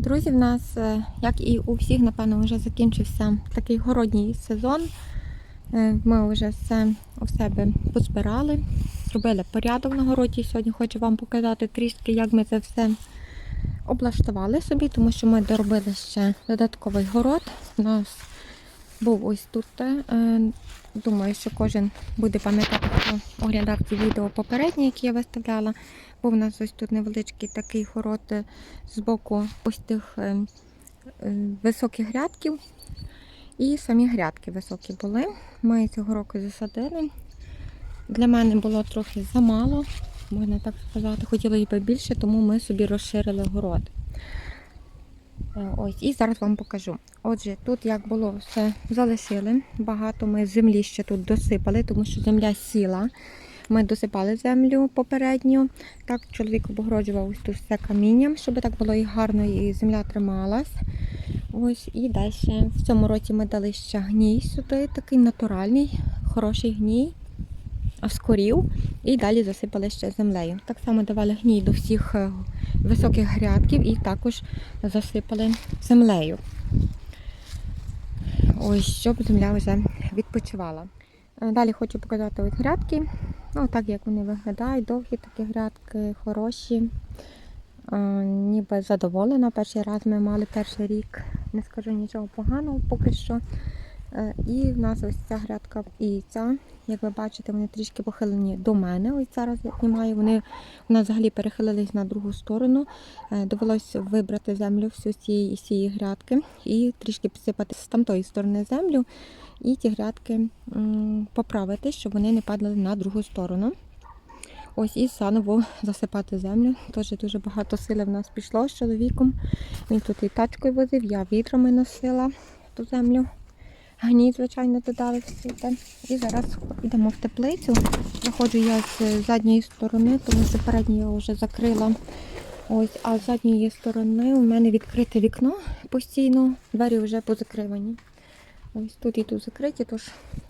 Друзі, в нас, е, як і у всіх, напевно, вже закінчився такий городній сезон. Е, Ми вже все у себе позбирали, зробили порядок на городі. Сьогодні хочу вам показати трішки, як ми це все облаштували собі, тому що ми доробили ще додатковий город. У нас був ось тут. е, Думаю, що кожен буде пам'ятати, хто оглядав ці відео попередні, які я виставляла. Був у нас ось тут невеличкий такий город е, з боку ось тих е, е, високих грядків. І самі грядки високі були. Ми цього року засадили. Для мене було трохи замало, можна так сказати. Хотілося б більше, тому ми собі розширили город. Е, Ось, і зараз вам покажу. Отже, тут як було все залишили. Багато ми землі ще тут досипали, тому що земля сіла. Ми досипали землю попередньо. Так, чоловік обгороджував ось тут все камінням, щоб так було і гарно, і земля трималась. Ось і далі. В цьому році ми дали ще гній сюди, такий натуральний, хороший гній, скорів. І далі засипали ще землею. Так само давали гній до всіх е, високих грядків і також засипали землею. Ось, щоб земля вже відпочивала. Е, Далі хочу показати ось грядки. Ну, так як вони виглядають, довгі такі грядки, хороші. Е, Ніби задоволена. Перший раз ми мали перший рік. Не скажу нічого поганого поки що. Е, І в нас ось ця грядка і ця. Як ви бачите, вони трішки похилені до мене. Ось зараз я знімаю. Вони нас взагалі перехилились на другу сторону. Е, Довелось вибрати землю всю з цієї, з цієї грядки і трішки підсипати з тамтої сторони землю. І ті грядки поправити, щоб вони не падали на другу сторону. Ось і заново засипати землю. Теж дуже багато сили в нас пішло з чоловіком. Він тут і тачкою возив, я відрами носила ту землю. Гній, звичайно, додали всюди. І зараз йдемо в теплицю. Заходжу я з задньої сторони, тому що передню я вже закрила. Ось, а з задньої сторони у мене відкрите вікно постійно, двері вже позакривані. Ось тут і тут закриті, тож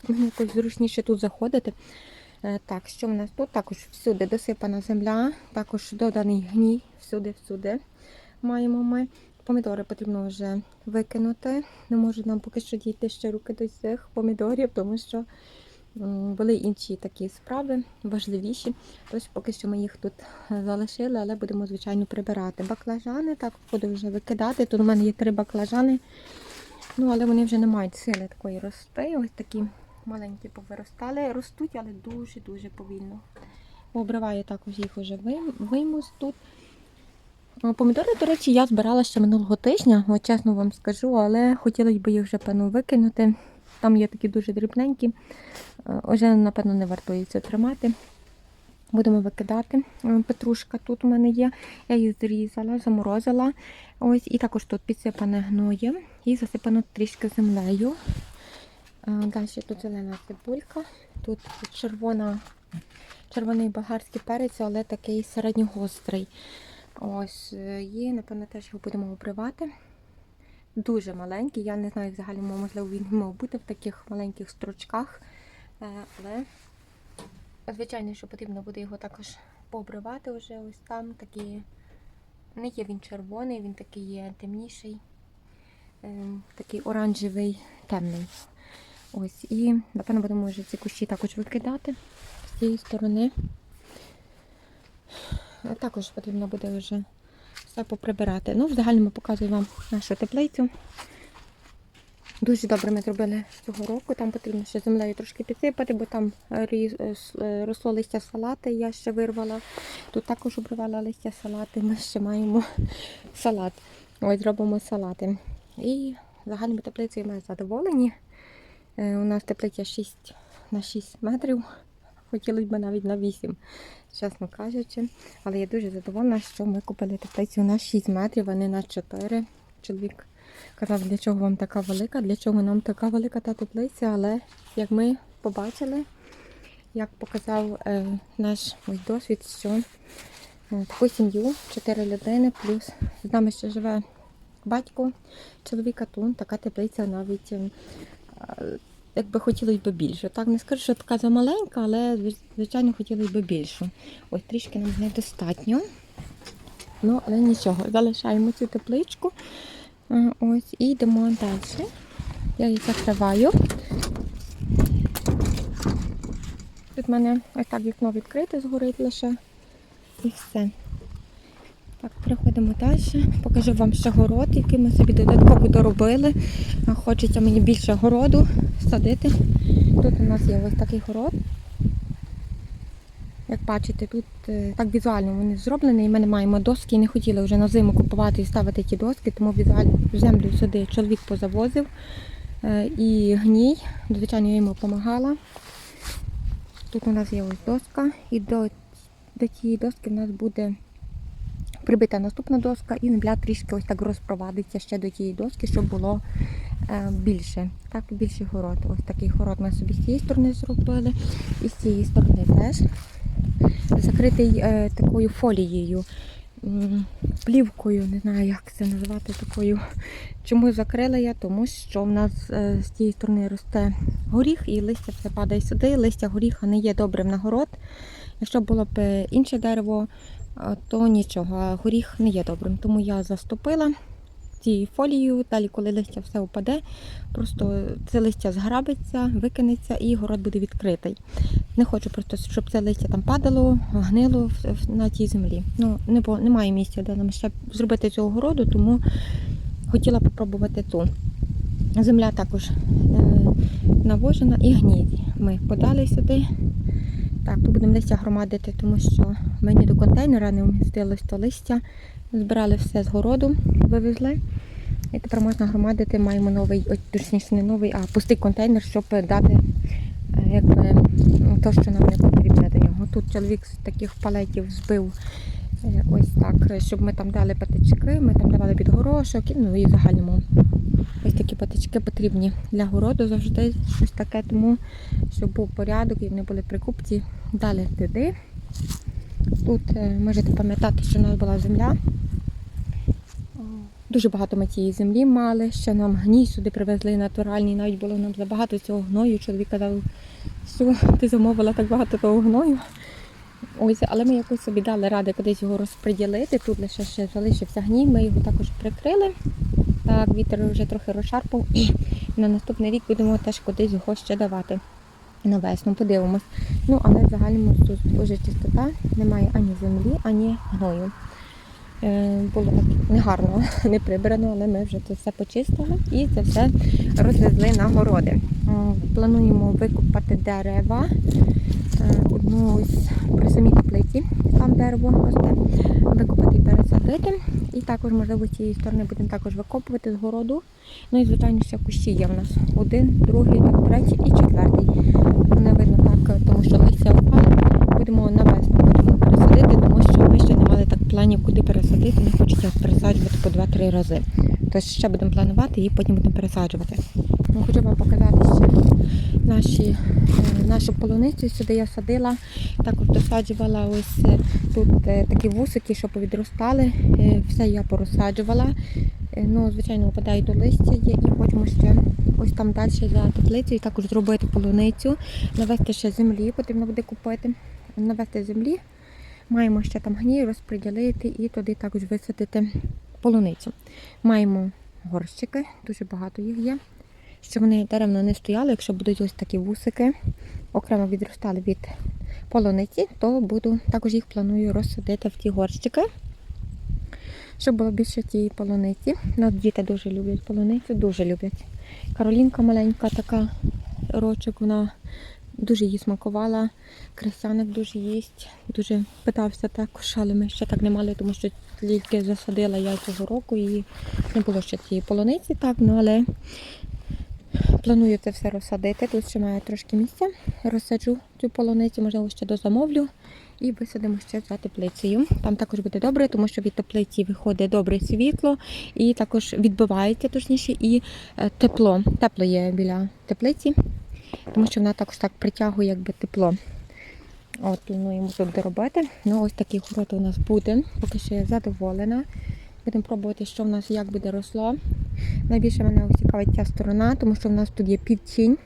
мені якось зручніше тут заходити. Е, Так, що в нас тут? Також всюди досипана земля, також доданий гній, всюди-всюди маємо ми. Помідори потрібно вже викинути. Не можуть нам поки що дійти ще руки до цих помідорів, тому що були інші такі справи, важливіші. Тож поки що ми їх тут залишили, але будемо, звичайно, прибирати. Баклажани так буду вже викидати. Тут у мене є три баклажани. Ну, але вони вже не мають сили такої рости. Ось такі маленькі повиростали. Ростуть, але дуже-дуже повільно. Обриваю також їх вже вийму тут. А Помідори, до речі, я збирала ще минулого тижня, от чесно вам скажу, але хотіла б їх вже певно викинути. Там є такі дуже дрібненькі. Е, Вже, напевно, не вартується тримати. Будемо викидати. Е, Петрушка тут у мене є. Я її зрізала, заморозила. Ось, і також тут підсипане гноєм і засипано трішки землею. Е, Далі тут зелена цибулька, тут червона, червоний болгарський перець, але такий середньогострий. Ось, е, і, напевно, теж його будемо обривати. Дуже маленький. Я не знаю, взагалі, можливо, він мав бути в таких маленьких стручках. Е, Але, звичайно, що потрібно буде його також пообривати вже ось там. Такі... Не є він червоний, він такий є темніший, е, такий оранжевий, темний. Ось, і, напевно, будемо вже ці кущі також викидати з цієї сторони. Е, Також потрібно буде вже все поприбирати. Ну, в загальному показую вам нашу теплицю. Дуже добре ми зробили цього року. Там потрібно ще землею трошки підсипати, бо там е, е, росло листя салати, я ще вирвала. Тут також обривала листя салати. Ми ще маємо салат. Ось зробимо салати. І загальною теплицею ми задоволені. У нас теплиця 6 на 6 метрів. Хотіли б навіть на 8, чесно кажучи. Але я дуже задоволена, що ми купили теплицю на 6 метрів, а не на 4. Чоловік казав, для чого вам така велика, для чого нам така велика та теплиця. Але як ми побачили, як показав е, наш ось досвід, що е, таку сім'ю, 4 людини, плюс з нами ще живе батько чоловіка, то така теплиця навіть. е, якби хотілося б більше. Так, не скажу, що така замаленька, але звичайно хотілося б більше. Ось трішки нам недостатньо. Ну, але нічого. Залишаємо цю тепличку. Ось, і йдемо далі. Я її закриваю. Тут в мене ось так вікно відкрите, згорить лише. І все. Так, переходимо далі. Покажу вам ще город, який ми собі додатково доробили. Хочеться мені більше городу садити. Тут у нас є ось такий город. Як бачите, тут е, так візуально вони зроблені, і ми не маємо доски, і не хотіли вже на зиму купувати і ставити ті доски, тому візуально землю сюди чоловік позавозив. Е, І гній, звичайно, я йому допомагала. Тут у нас є ось доска, і до, до тієї доски в нас буде прибита наступна доска, і земля трішки ось так розпровадиться ще до тієї доски, щоб було е, більше. Так, більший город. Ось такий город ми собі з цієї сторони зробили, і з цієї сторони теж. Закритий е, такою фолією, плівкою, не знаю, як це назвати такою. Чому закрила я? Тому що в нас е, з цієї сторони росте горіх і листя все падає сюди. Листя горіха не є добрим на город. Якщо було б інше дерево, то нічого, а горіх не є добрим. Тому я заступила цією фолією. Далі, коли листя все впаде, просто це листя зграбиться, викинеться і город буде відкритий. Не хочу просто, щоб це листя там падало, гнило на тій землі. Ну, не немає місця, де нам ще зробити цього городу, тому хотіла попробувати ту. Земля також е, навожена і гній. Ми подали сюди. Так, тут будемо листя громадити, тому що мені до контейнера не вмістилось то листя. Збирали все з городу, вивезли. І тепер можна громадити, маємо новий, точніше не новий, а пустий контейнер, щоб дати е, якби, то, що нам не потрібне до нього. Тут чоловік з таких палетів збив е, ось так, щоб ми там дали патички, ми там давали під горошок, ну і в загальному ось такі патички потрібні для городу завжди щось таке, тому щоб був порядок і вони були прикупці. Далі туди. Тут е, можете пам'ятати, що в нас була земля. Дуже багато ми цієї землі мали, ще нам гній сюди привезли натуральний, навіть було нам забагато цього гною. Чоловік казав, що ти замовила так багато того гною. Ось, але ми якось собі дали ради кудись його розподілити. Тут лише ще залишився гній, ми його також прикрили. Так, вітер вже трохи розшарпав. І на наступний рік будемо теж кудись його ще давати. На весну подивимось. Ну, але в загальному тут дуже чистота, немає ані землі, ані гною. Е, Було так негарно, не прибрано, але ми вже це все почистили і це все розвезли на городи. Плануємо викопати дерева. Е, Одну ось при самій теплиці, там дерево росте, викопати і пересадити. І також, можливо, цієї сторони будемо також викопувати з городу. Ну і звичайно, ще кущі є в нас. Один, другий, третій і четвертий. Не видно так, тому що листя впали. Будемо на весну будемо пересадити, тому що ми ще не мали так планів, куди пересадити. Не хочеться пересаджувати по 2-3 рази. Тож ще будемо планувати і потім будемо пересаджувати. Ну, хочу вам показати ще наші, е, нашу полуницю. Сюди я садила, також досаджувала ось е, тут е, такі вусики, що повідростали. Все я порозсаджувала. Ну, звичайно, випадає до листя є і хочемо ще ось там далі за теплицею також зробити полуницю, навести ще землі, потрібно буде купити. Навести землі. Маємо ще там гній розподілити і туди також висадити полуницю. Маємо горщики, дуже багато їх є. Щоб вони даремно не стояли, якщо будуть ось такі вусики, окремо відростали від полуниці, то буду також їх планую розсадити в ті горщики, щоб було більше тієї полуниці. Нас діти дуже люблять полуницю, дуже люблять. Каролінка маленька така рочок, вона дуже її смакувала. Крестяник дуже їсть, дуже питався також, але ми ще так не мали, тому що тільки засадила я цього року і не було ще цієї полуниці, так, ну але планую це все розсадити. Тут ще маю трошки місця. Розсаджу цю полуницю, можливо, ще дозамовлю. І висадимо ще за теплицею. Там також буде добре, тому що від теплиці виходить добре світло і також відбивається точніше і е, тепло. Тепло є біля теплиці, тому що вона також так притягує якби тепло. От, плануємо тут доробити. Ну, ось такий город у нас буде. Поки що я задоволена. Будемо пробувати, що в нас як буде росло. Найбільше мене цікавить ця сторона, тому що в нас тут є півтінь.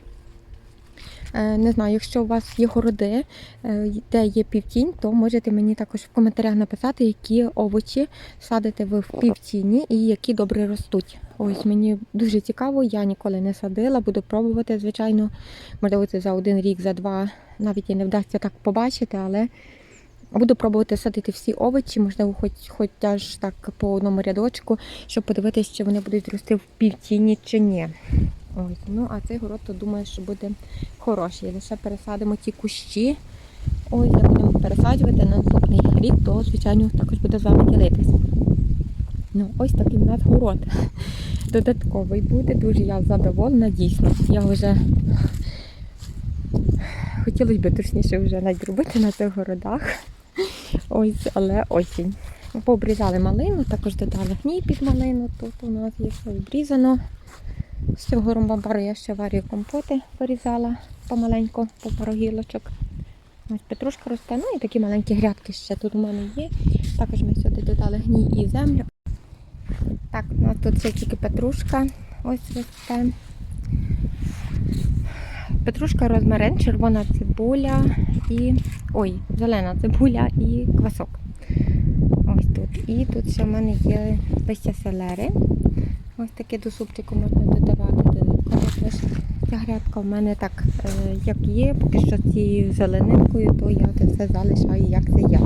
Е, Не знаю, якщо у вас є городи, е, де є півтінь, то можете мені також в коментарях написати, які овочі садите ви в півтіні і які добре ростуть. Ось мені дуже цікаво, я ніколи не садила, буду пробувати, звичайно. Можливо, це за один рік, за два навіть і не вдасться так побачити, але буду пробувати садити всі овочі, можливо, хоч, хоч аж так по одному рядочку, щоб подивитися, чи вони будуть рости в півтіні чи ні. Ось, ну а цей город, то думаю, що буде хороший. Лише пересадимо ті кущі. Ось, де будемо пересаджувати на наступний рік, то, звичайно, також буде з вами ділитися. Ну, ось такий у нас город. Додатковий буде. Дуже я задоволена, дійсно. Я вже хотілося б точніше вже навіть робити на цих городах. Ось, але осінь. Пообрізали малину, також додали гній під малину. Тут у нас є все обрізано. З цього ромбамбару я ще варю компоти порізала помаленьку, по пару гілочок. Ось петрушка росте, ну і такі маленькі грядки ще тут у мене є. Також ми сюди додали гній і землю. Так, у нас тут ще тільки петрушка. Ось росте. Петрушка, розмарин, червона цибуля і. Ой, зелена цибуля і квасок. Ось тут. І тут ще в мене є листя селери. Ось таке до супчику можна додавати Теж ця грядка в мене так, е, як є, поки що цією зеленинкою, то я це все залишаю, як це є.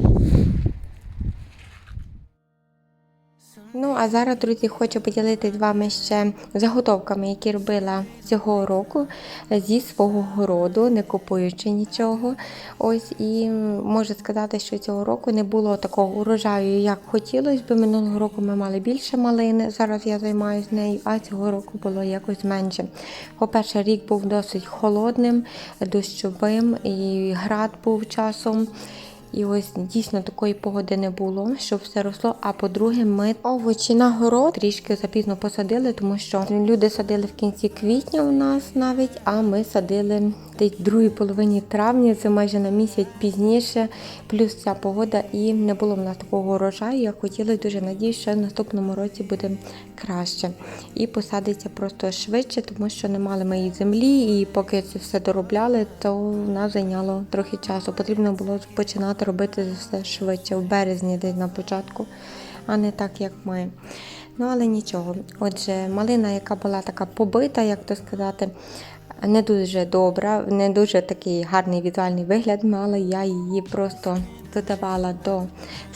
Ну, а зараз, друзі, хочу поділитися з вами ще заготовками, які робила цього року зі свого городу, не купуючи нічого. Ось і можу сказати, що цього року не було такого урожаю, як хотілося б. Минулого року ми мали більше малини. Зараз я займаюся нею, а цього року було якось менше. По-перше, рік був досить холодним, дощовим, і град був часом. І ось дійсно такої погоди не було, щоб все росло. А по-друге, ми овочі на город трішки запізно посадили, тому що люди садили в кінці квітня у нас навіть, а ми садили десь в другій половині травня, це майже на місяць пізніше, плюс ця погода, і не було в нас такого урожаю. Я хотіла дуже надіюсь, що в наступному році буде краще. І посадиться просто швидше, тому що не мали ми і землі, і поки це все доробляли, то нас зайняло трохи часу. Потрібно було починати робити все швидше, в березні, десь на початку, а не так, як ми. Ну, але нічого. Отже, малина, яка була така побита, як то сказати, не дуже добра, не дуже такий гарний візуальний вигляд мала. Я її просто додавала до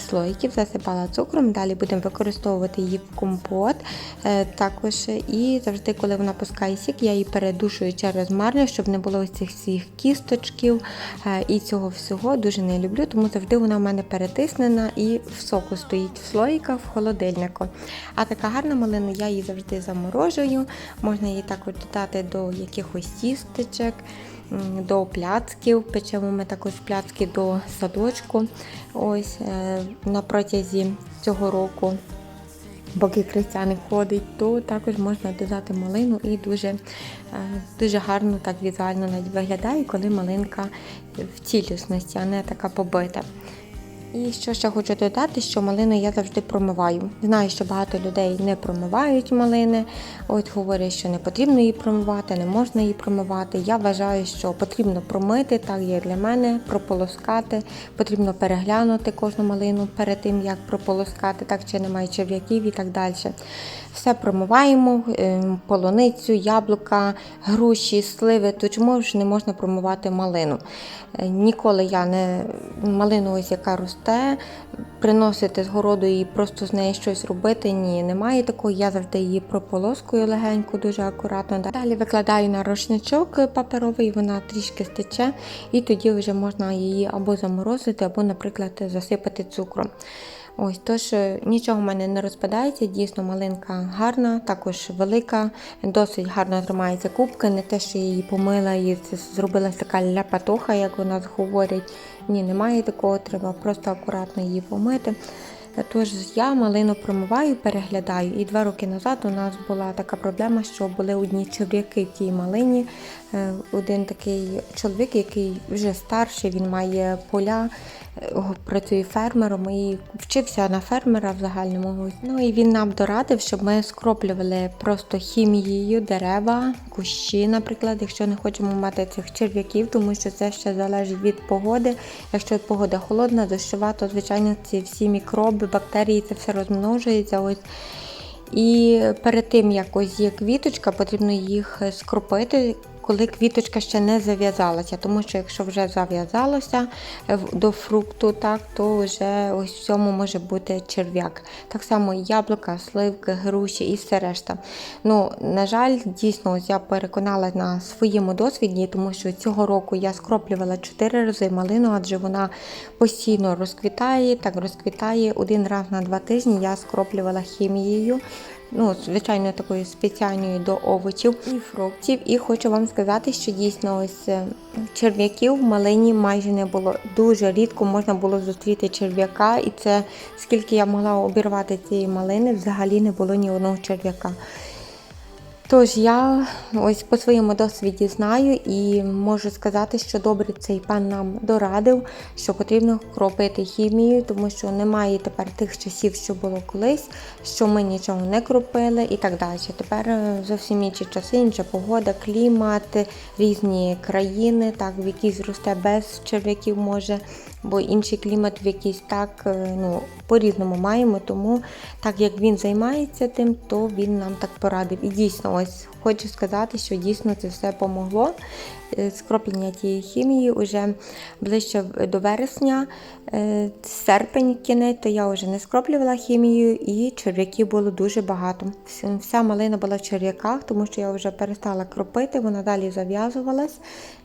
слоїків, засипала цукром. Далі будемо використовувати її в компот. Е, Також і завжди, коли вона пускає сік, я її передушую через марню, щоб не було ось цих всіх кісточків е, і цього всього. Дуже не люблю, тому завжди вона в мене перетиснена і в соку стоїть в слоїках в холодильнику. А така гарна малина, я її завжди заморожую. Можна її також додати до якихось тістечок до пляцків. Печемо ми також пляцки до садочку. Ось е, на протязі цього року. Поки християни ходить, то також можна додати малину і дуже, е, дуже гарно так візуально навіть виглядає, коли малинка в цілісності, а не така побита. І що ще хочу додати, що малину я завжди промиваю. Знаю, що багато людей не промивають малини. От говорять, що не потрібно її промивати, не можна її промивати. Я вважаю, що потрібно промити, так є для мене, прополоскати. Потрібно переглянути кожну малину перед тим, як прополоскати, так чи немає черв'яків і так далі. Все промиваємо, е, полуницю, яблука, груші, сливи. То чому ж не можна промивати малину? Е, Ніколи я не малину, ось яка росте, приносити з городу і просто з неї щось робити. Ні, немає такого. Я завжди її прополоскую легенько, дуже акуратно. Далі викладаю на рушничок паперовий, вона трішки стече, і тоді вже можна її або заморозити, або, наприклад, засипати цукром. Ось, тож е, нічого в мене не розпадається, дійсно малинка гарна, також велика, досить гарно тримається кубки, не те, що я її помила і зробилася така ляпатоха, як у нас говорять. Ні, немає такого, треба просто акуратно її помити. Тож я малину промиваю, переглядаю. І два роки назад у нас була така проблема, що були одні черв'яки в тій малині. Е, Один такий чоловік, який вже старший, він має поля, е, працює фермером і вчився на фермера в загальному. Ну і він нам дорадив, щоб ми скроплювали просто хімією дерева, кущі, наприклад, якщо не хочемо мати цих черв'яків, тому що це ще залежить від погоди. Якщо погода холодна, дощова, то звичайно ці всі мікроби, бактерії, це все розмножується. Ось. І перед тим, як ось є квіточка, потрібно їх скропити, коли квіточка ще не зав'язалася. Тому що якщо вже зав'язалося е, до фрукту, так, то вже ось в цьому може бути черв'як. Так само яблука, сливки, груші і все решта. Ну, на жаль, дійсно, ось я переконала на своєму досвіді, тому що цього року я скроплювала 4 рази малину, адже вона постійно розквітає, так розквітає. Один раз на два тижні я скроплювала хімією. Ну, звичайно, такою спеціальною до овочів і фруктів. І хочу вам сказати, що дійсно ось е, черв'яків в малині майже не було. Дуже рідко можна було зустріти черв'яка, і це скільки я могла обірвати цієї малини, взагалі не було ні одного черв'яка. Тож я ось по своєму досвіді знаю і можу сказати, що добре цей пан нам дорадив, що потрібно кропити хімію, тому що немає тепер тих часів, що було колись, що ми нічого не кропили і так далі. Тепер е, зовсім інші часи, інша погода, клімат, різні країни, так, в якійсь росте без черв'яків може, бо інший клімат в якийсь так е, ну, по-різному маємо. Тому так як він займається тим, то він нам так порадив. І дійсно, ось хочу сказати, що дійсно це все помогло. Е, Скроплення тієї хімії вже ближче до вересня, е, серпень кінець, то я вже не скроплювала хімією і черв'яків було дуже багато. Вся малина була в черв'яках, тому що я вже перестала кропити, вона далі зав'язувалась.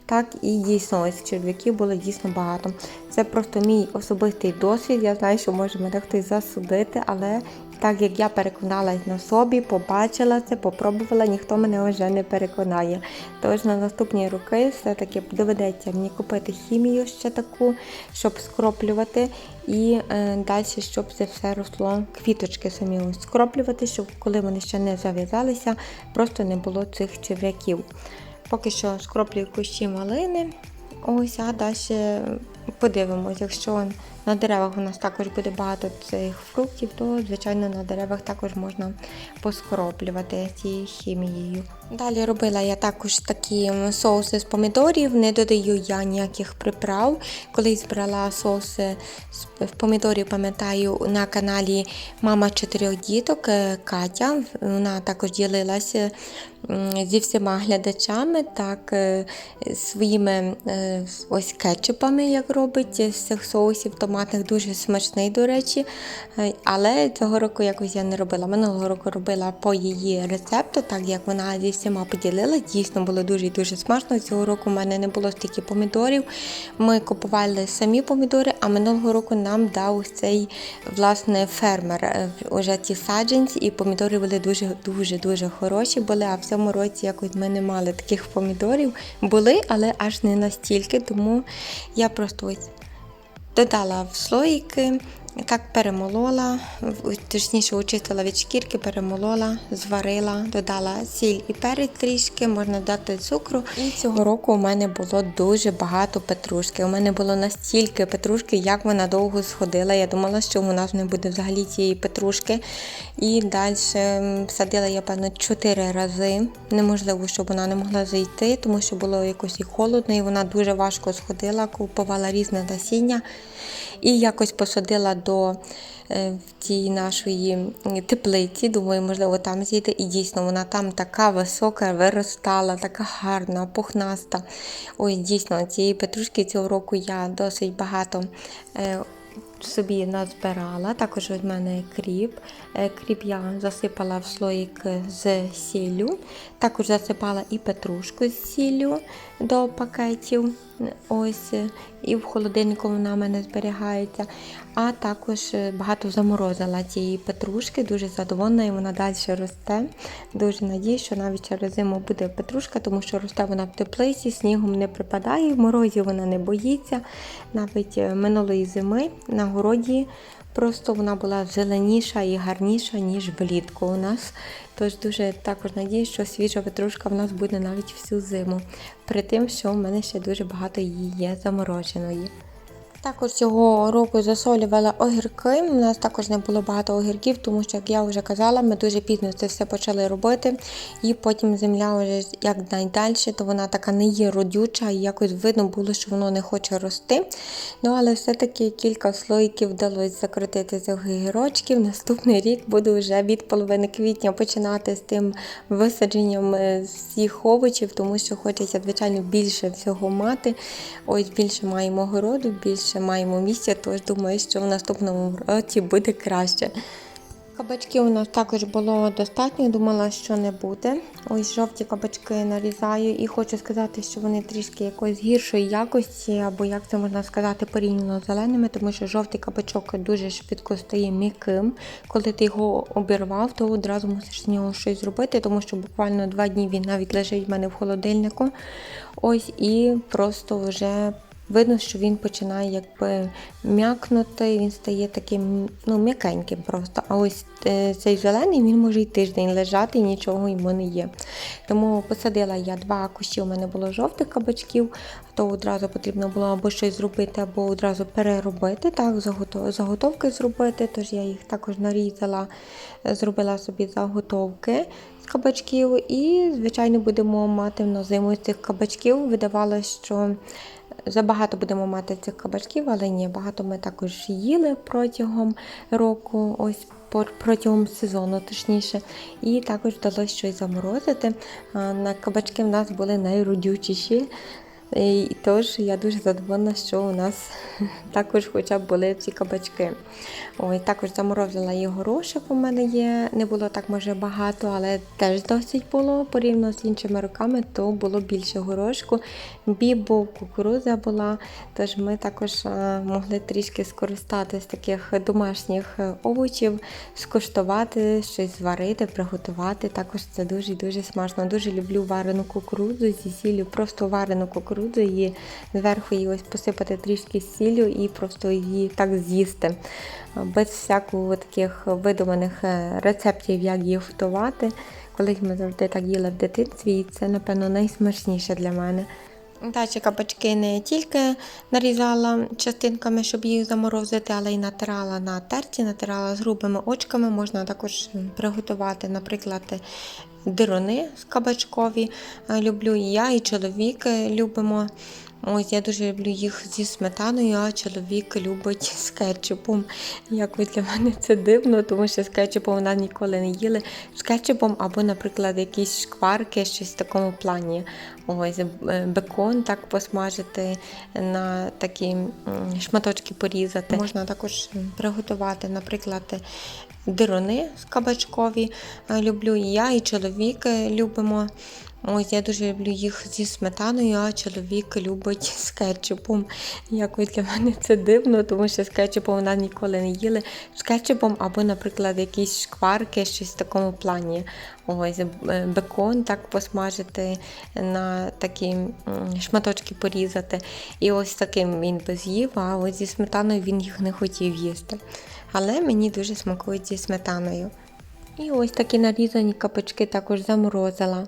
Так, і дійсно ось черв'яків було дійсно багато. Це просто мій особистий досвід. Я знаю, що може мене хтось засудити, але так як я переконалась на собі, побачила це, попробувала, ніхто мене вже не переконає. Тож на наступні роки все-таки доведеться мені купити хімію ще таку, щоб скроплювати, і е, далі, щоб це все росло, квіточки самі скроплювати, щоб коли вони ще не зав'язалися, просто не було цих черв'яків. Поки що скроплюю кущі малини. Ось, а далі подивимось, якщо на деревах у нас також буде багато цих фруктів, то звичайно на деревах також можна поскроплювати цією хімією. Далі робила я також такі соуси з помідорів, не додаю я ніяких приправ. Колись брала соуси з помідорів, пам'ятаю, на каналі Мама чотирьох діток е, Катя. Вона також ділилася зі всіма глядачами, так, е, своїми е, ось кетчупами, як робить з цих соусів томатних, дуже смачний, до речі. Е, Але цього року якось я не робила. Минулого року робила по її рецепту, так як вона зі всіма поділила. Дійсно було дуже і дуже смачно. Цього року в мене не було стільки помідорів. Ми купували самі помідори, а минулого року нам дав цей власне фермер. е, Уже ті саджанці, і помідори були дуже дуже дуже хороші. Були, а в цьому році якось ми не мали таких помідорів. Були, але аж не настільки. Тому я просто ось додала в слоїки, так перемолола, точніше очистила від шкірки, перемолола, зварила, додала сіль і перець трішки, можна дати цукру. І цього року у мене було дуже багато петрушки. У мене було настільки петрушки, як вона довго сходила. Я думала, що у нас не буде взагалі цієї петрушки. І далі садила я, певно, чотири рази. Неможливо, щоб вона не могла зайти, тому що було якось і холодно, і вона дуже важко сходила, купувала різне насіння. І якось посадила до е, в тій нашої теплиці. Думаю, можливо, там зійде. І дійсно, вона там така висока, виростала, така гарна, пухнаста. Ой, дійсно, цієї петрушки цього року я досить багато. е, Собі назбирала, також від мене кріп. Е, Кріп я засипала в слоїк з сіллю. Також засипала і петрушку з сіллю до пакетів. Ось, е, і в холодильнику вона в мене зберігається. А також е, багато заморозила цієї петрушки, дуже задоволена, і вона далі росте. Дуже надію, що навіть через зиму буде петрушка, тому що росте вона в теплиці, снігом не припадає, в морозі вона не боїться. Навіть е, минулої зими на городі Просто вона була зеленіша і гарніша, ніж влітку у нас. Тож дуже також надіюсь, що свіжа петрушка в нас буде навіть всю зиму. При тим, що в мене ще дуже багато її є замороженої. Також цього року засолювала огірки. У нас також не було багато огірків, тому що, як я вже казала, ми дуже пізно це все почали робити. І потім земля вже як найдальше, то вона така не є родюча, і якось видно було, що воно не хоче рости. Ну, але все-таки кілька слойків вдалося закрутити з огірочків. Наступний рік буду вже від половини квітня починати з тим висадженням е, всіх овочів, тому що хочеться, звичайно, більше всього мати. Ось більше маємо городу, більше маємо місця, тож думаю, що в наступному році буде краще. Кабачків у нас також було достатньо, думала, що не буде. Ось жовті кабачки нарізаю і хочу сказати, що вони трішки якоїсь гіршої якості, або як це можна сказати, порівняно з зеленими, тому що жовтий кабачок дуже швидко стає м'яким. Коли ти його обірвав, то одразу мусиш з нього щось зробити, тому що буквально два дні він навіть лежить в мене в холодильнику. Ось і просто вже Видно, що він починає якби м'якнути, він стає таким ну, м'якеньким просто. А ось е, цей зелений він може й тиждень лежати і нічого йому не є. Тому посадила я два кущі, у мене було жовтих кабачків, то одразу потрібно було або щось зробити, або одразу переробити, так, заготовки зробити. Тож я їх також нарізала, зробила собі заготовки кабачків. І, звичайно, будемо мати на зиму цих кабачків. Видавалося, що Забагато будемо мати цих кабачків, але ні, багато ми також їли протягом року, ось протягом сезону, точніше. І також вдалося щось заморозити. На кабачки в нас були найродючіші. І Тож я дуже задоволена, що у нас також хоча б були ці кабачки. Ой, Також заморозила і горошок у мене є. Не було так може багато, але теж досить було порівняно з іншими роками, то було більше горошку. Бібо, кукуруза була. Тож ми також могли трішки скористатися таких домашніх е, овочів, скуштувати, щось зварити, приготувати. Також це дуже-дуже смачно. Дуже люблю варену кукурудзу зі сіллю, просто варену кукурудзу кукурудзу і зверху її ось посипати трішки сіллю і просто її так з'їсти. Без всякого таких видуманих е, рецептів, як її готувати. Колись ми завжди так їли в дитинстві, і це, напевно, найсмачніше для мене. Далі кабачки не тільки нарізала частинками, щоб їх заморозити, але й натирала на терці, натирала з грубими очками. Можна також приготувати, наприклад, дирони кабачкові. Е, люблю і я, і чоловік любимо. Ось я дуже люблю їх зі сметаною, а чоловік любить з кетчупом. Якось для мене це дивно, тому що з кетчупом вона ніколи не їли. З кетчупом або, наприклад, якісь шкварки, щось в такому плані. Ось е, бекон так посмажити, на такі шматочки порізати. Можна також приготувати, наприклад, дирони кабачкові. Е, люблю і я, і чоловік любимо. Ось я дуже люблю їх зі сметаною, а чоловік любить з кетчупом. Якось для мене це дивно, тому що з кетчупом вона ніколи не їли. З кетчупом або, наприклад, якісь шкварки, щось в такому плані. Ось е, бекон так посмажити, на такі шматочки порізати. І ось таким він би з'їв, а ось зі сметаною він їх не хотів їсти. Але мені дуже смакують зі сметаною. І ось такі нарізані капочки також заморозила.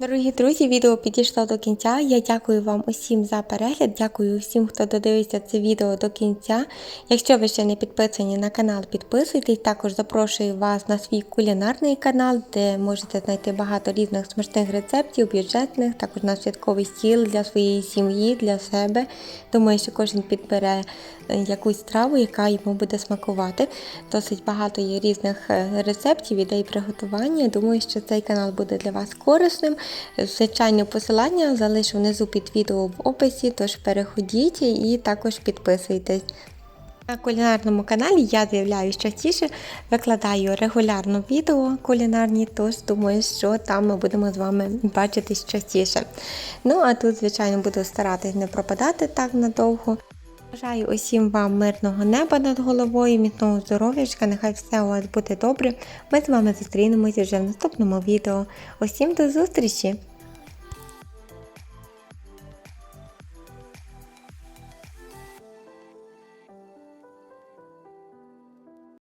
Дорогі друзі, відео підійшло до кінця. Я дякую вам усім за перегляд. Дякую всім, хто додивився це відео до кінця. Якщо ви ще не підписані на канал, підписуйтесь. Також запрошую вас на свій кулінарний канал, де можете знайти багато різних смачних рецептів, бюджетних, також на святковий стіл для своєї сім'ї, для себе. Думаю, що кожен підбере е, якусь страву, яка йому буде смакувати. Досить багато є різних е, рецептів, ідей приготування. Думаю, що цей канал буде для вас корисним. Звичайно, посилання залишу внизу під відео в описі, тож переходіть і також підписуйтесь. На кулінарному каналі я з'являюся частіше, викладаю регулярно відео кулінарні, тож думаю, що там ми будемо з вами бачитись частіше. Ну, а тут, звичайно, буду старатись не пропадати так надовго. Бажаю усім вам мирного неба над головою, міцного здоров'ячка, нехай все у вас буде добре. Ми з вами зустрінемося вже в наступному відео. Усім до зустрічі!